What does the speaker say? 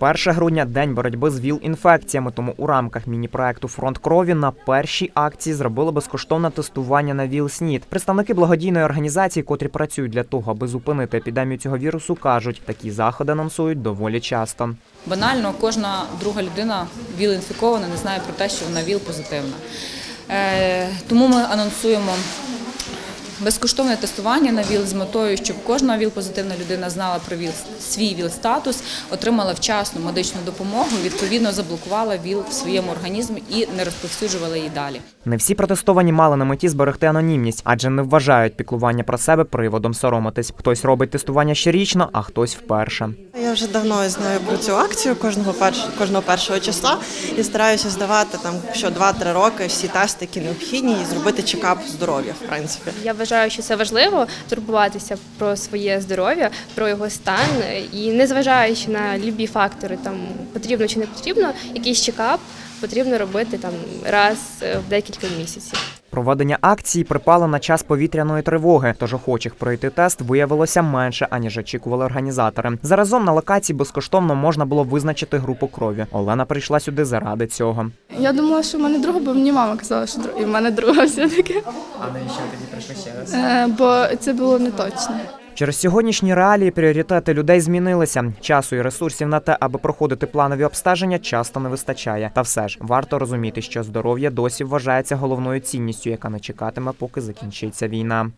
1 грудня день боротьби з ВІЛ-інфекціями. Тому у рамках міні-проекту Фронт крові на першій акції зробили безкоштовне тестування на ВІЛ-СНІД. Представники благодійної організації, котрі працюють для того, аби зупинити епідемію цього вірусу, кажуть, такі заходи анонсують доволі часто. Банально кожна друга людина ВІЛ-інфікована не знає про те, що вона ВІЛ-позитивна. Е, тому ми анонсуємо безкоштовне тестування на ВІЛ з метою, щоб кожна ВІЛ-позитивна людина знала про ВІЛ, свій ВІЛ-статус, отримала вчасну медичну допомогу, відповідно заблокувала ВІЛ в своєму організмі і не розповсюджувала її далі. Не всі протестовані мали на меті зберегти анонімність, адже не вважають піклування про себе приводом соромитись. Хтось робить тестування щорічно, а хтось вперше. Я вже давно знаю про цю акцію кожного перш, кожного першого числа і стараюся здавати там що 2-3 роки всі тести, які необхідні, і зробити чекап здоров'я, в принципі. Я вважаю, що це важливо турбуватися про своє здоров'я, про його стан і незважаючи на любі фактори, там потрібно чи не потрібно, якийсь чекап потрібно робити там раз е, в декілька місяців. Проведення акції припало на час повітряної тривоги, тож охочих пройти тест виявилося менше, аніж очікували організатори. Заразом на локації безкоштовно можна було визначити групу крові. Олена прийшла сюди заради цього. Я думала, що в мене друга, бо мені мама казала, що друга, і в мене друга все-таки. А навіщо тоді прийшли ще раз? Е, бо це було не точно. Через сьогоднішні реалії пріоритети людей змінилися. Часу і ресурсів на те, аби проходити планові обстеження, часто не вистачає. Та все ж варто розуміти, що здоров'я досі вважається головною цінністю, яка не чекатиме, поки закінчиться війна.